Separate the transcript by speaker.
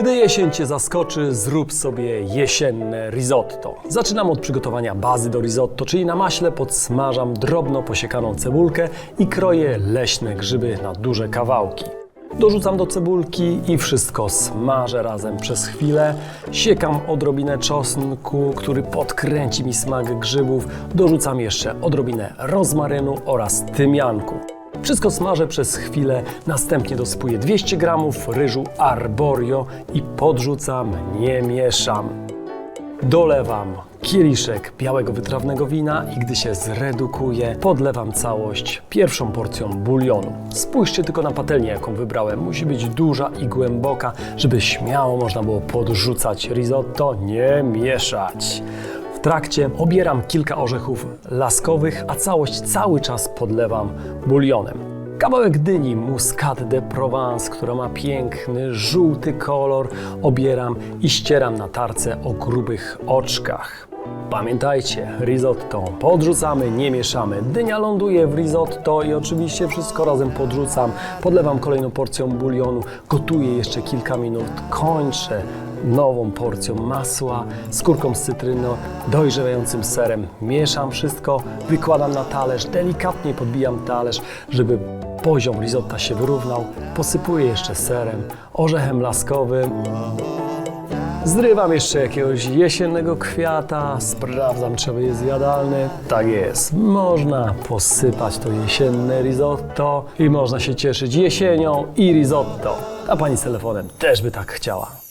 Speaker 1: Gdy jesień Cię zaskoczy, zrób sobie jesienne risotto. Zaczynam od przygotowania bazy do risotto, czyli na maśle podsmażam drobno posiekaną cebulkę i kroję leśne grzyby na duże kawałki. Dorzucam do cebulki i wszystko smażę razem przez chwilę. Siekam odrobinę czosnku, który podkręci mi smak grzybów. Dorzucam jeszcze odrobinę rozmarynu oraz tymianku. Wszystko smażę przez chwilę, następnie dosypuję 200 g ryżu arborio i podrzucam, nie mieszam. Dolewam kieliszek białego wytrawnego wina i gdy się zredukuje, podlewam całość pierwszą porcją bulionu. Spójrzcie tylko na patelnię, jaką wybrałem. Musi być duża i głęboka, żeby śmiało można było podrzucać risotto, nie mieszać. W trakcie obieram kilka orzechów laskowych, a całość cały czas podlewam bulionem. Kawałek dyni Muscat de Provence, która ma piękny, żółty kolor, obieram i ścieram na tarce o grubych oczkach. Pamiętajcie, risotto podrzucamy, nie mieszamy. Dynia ląduje w risotto i oczywiście wszystko razem podrzucam. Podlewam kolejną porcją bulionu, gotuję jeszcze kilka minut, kończę nową porcją masła, skórką z cytryną, dojrzewającym serem. Mieszam wszystko, wykładam na talerz, delikatnie podbijam talerz, żeby poziom risotta się wyrównał. Posypuję jeszcze serem, orzechem laskowym. Zrywam jeszcze jakiegoś jesiennego kwiata, sprawdzam, czy jest jadalny. Tak jest, można posypać to jesienne risotto i można się cieszyć jesienią i risotto. A pani z telefonem też by tak chciała.